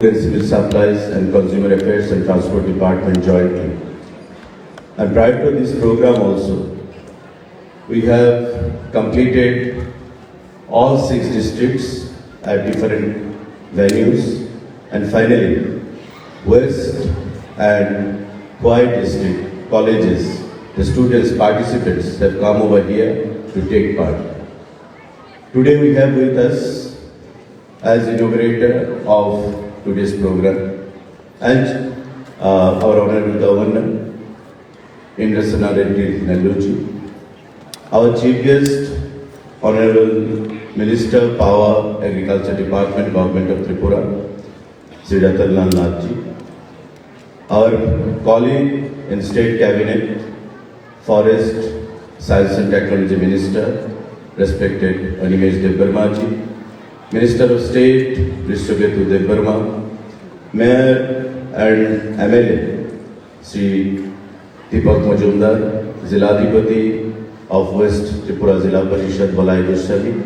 Civil Supplies and Consumer Affairs and Transport Department jointly. And prior to this program also, we have completed all six districts at different venues. And finally, West and White district colleges, the students, participants have come over here to take part. Today we have with us as inaugurator of today's program and uh, our honorable governor, Indrasana Reddy Nelluji, our chief guest, honorable minister, power, agriculture department, government of Tripura, Sri Ratanlal Nathji, our colleague in state cabinet, forest, science and technology minister, respected Animesh Debbarma ji, Minister of State, Vishwaketu Debbarma, Mayor and MLA, Sri Deepak Majumdar, Ziladipati of West Tripura Zila Parishad Balai Goswami,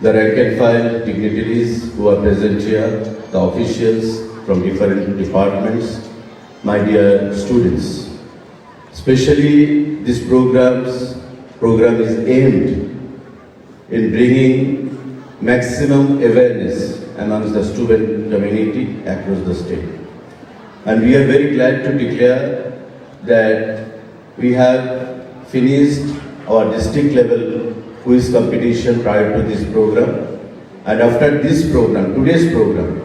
the rank and file dignitaries who are present here, the officials from different departments, my dear students. Especially this program's program is aimed in bringing maximum awareness amongst the student community across the state. And we are very glad to declare that we have finished our district level quiz competition prior to this program. And after this program, today's program,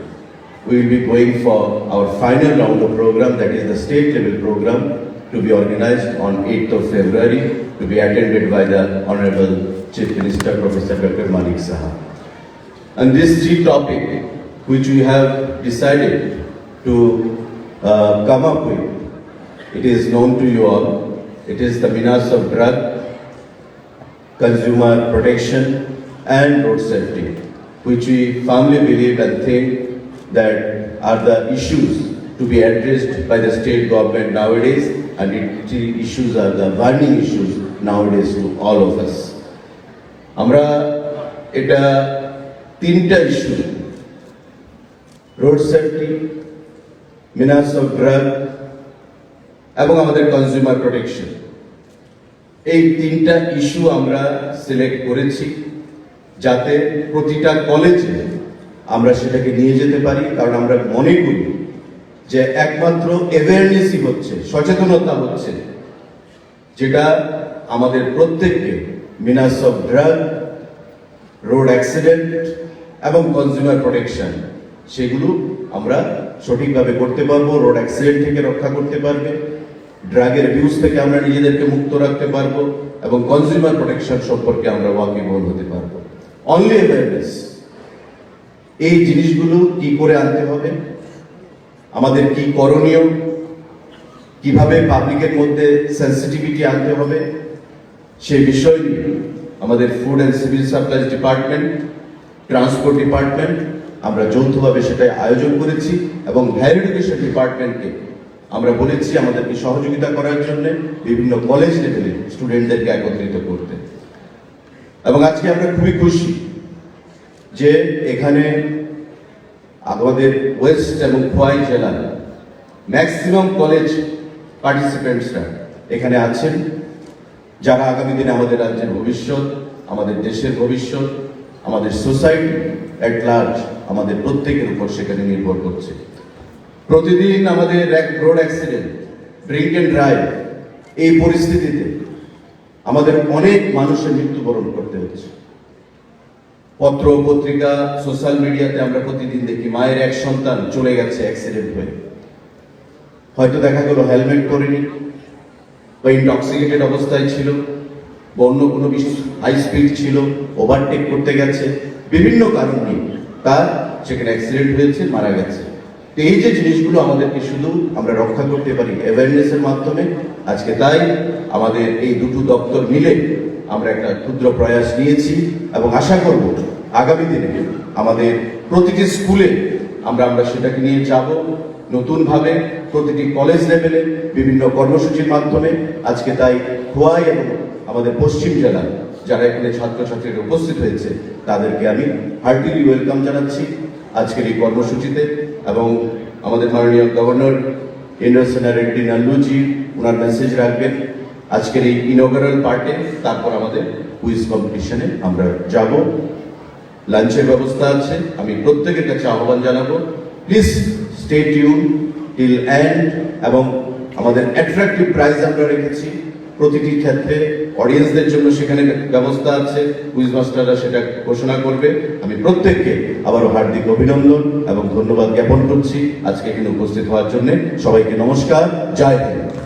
we will be going for our final round of program, that is the state level program, to be organized on 8th of February, to be attended by the Honorable Chief Minister, Professor Dr. Malik Saha. And this three topic, which we have decided to uh, come up with, it is known to you all. It is the menace of drug, consumer protection, and road safety, which we firmly believe and think that are the issues to be addressed by the state government nowadays, and it, the issues are the burning issues nowadays to all of us. আমরা এটা তিনটা issue road safety menace of drug এবং আমাদের consumer protection এই তিনটা issue আমরা select করেছি যাতে প্রতিটা কলেজে আমরা সেটাকে নিয়ে যেতে পারি, কারণ আমরা মনে করি যে একমাত্র অ্যাওয়ারনেসই হচ্ছে, সচেতনতা হচ্ছে, যেটা আমাদের প্রত্যেককে menace of drug road accident এবং কনজিউমার প্রোটেকশন সেগুলো আমরা সঠিকভাবে করতে পারব রোড অ্যাক্সিডেন্ট থেকে রক্ষা করতে পারবে ড্রাগের বিউজ থেকে আমরা নিজেদেরকে মুক্ত রাখতে পারব, এবং কনজিউমার প্রোটেকশন সম্পর্কে আমরা ওয়াকিবহল হতে পারব। অনলি অ্যাওয়ারনেস এই জিনিসগুলো কি করে আনতে হবে? আমাদের কি করণীয়? কীভাবে পাবলিকের মধ্যে সেন্সিটিভিটি আনতে হবে? সেই বিষয় নিয়ে আমাদের food and civil supplies department transport department আমরা যৌথভাবে সেটাই আয়োজন করেছি, এবং হায়ার এডুকেশন ডিপার্টমেন্টকে আমরা বলেছি আমাদেরকে সহযোগিতা করার জন্য বিভিন্ন কলেজ লেভেলে স্টুডেন্টদেরকে একত্রিত করতে। এবং আজকে আমরা খুবই খুশি যে এখানে আমাদের ওয়েস্ট এবং খোয়াই জেলার ম্যাক্সিমাম কলেজ পার্টিসিপেন্টসরা এখানে আছেন। যারা আগামী দিনে আমাদের রাজ্যের ভবিষ্যৎ, আমাদের দেশের ভবিষ্যৎ আমাদের সোসাইটি অ্যাট লার্জ আমাদের প্রত্যেকের উপর সেখানে নির্ভর করছে। প্রতিদিন আমাদের এক road accident, drink and drive, এই পরিস্থিতিতে আমাদের অনেক মানুষের মৃত্যুবরণ করতে হচ্ছে। পত্র পত্রিকা, সোশ্যাল মিডিয়াতে আমরা প্রতিদিন দেখি মায়ের এক সন্তান চলে গেছে অ্যাক্সিডেন্ট হয়ে। হয়তো দেখা গেল হেলমেট পরেনি বা ইনটক্সিকেটেড অবস্থায় ছিল। অন্য কোনো হাই স্পিড ছিল ওভারটেক করতে গেছে, বিভিন্ন কারণ তার সেখানে অ্যাক্সিডেন্ট হয়েছে, মারা গেছে। তো এই যে জিনিসগুলো আমাদেরকে শুধু আমরা রক্ষা করতে পারি অ্যাওয়ারনেসের মাধ্যমে, আজকে তাই আমাদের এই দুটো দপ্তর মিলে আমরা একটা ক্ষুদ্র প্রয়াস নিয়েছি এবং আশা করব আগামী দিনে আমাদের প্রতিটি স্কুলে আমরা আমরা সেটাকে নিয়ে যাব। নতুনভাবে প্রতিটি কলেজ লেভেলে বিভিন্ন কর্মসূচির মাধ্যমে আজকে তাই খোয়াই এবং আমাদের পশ্চিম জেলা যারা এখানে ছাত্রছাত্রীরা উপস্থিত হয়েছে, তাদেরকে আমি হার্টিলি ওয়েলকাম জানাচ্ছি আজকের এই কর্মসূচিতে এবং আমাদের মাননীয় গভর্নর ইন্দ্রসেনা রেড্ডি নাল্লুজি ওনার মেসেজ রাখবেন, আজকের এই ইনোগ্রাল পার্টে তারপর আমাদের কুইজ কম্পিটিশনে আমরা যাব। লাঞ্চের ব্যবস্থা আছে, আমি প্রত্যেকের কাছে আহ্বান জানাব। Please stay tune till end এবং আমাদের অ্যাট্রাকটিভ প্রাইজ আমরা রেখেছি। প্রতিটি ক্ষেত্রে অডিয়েন্সদের জন্য সেখানে ব্যবস্থা আছে। কুইজ মাস্টাররা সেটা ঘোষণা করবে। আমি প্রত্যেককে আবারও হার্দিক অভিনন্দন এবং ধন্যবাদ জ্ঞাপন করছি আজকে এখানে উপস্থিত হওয়ার জন্য। সবাইকে নমস্কার। জয় হিন্দ।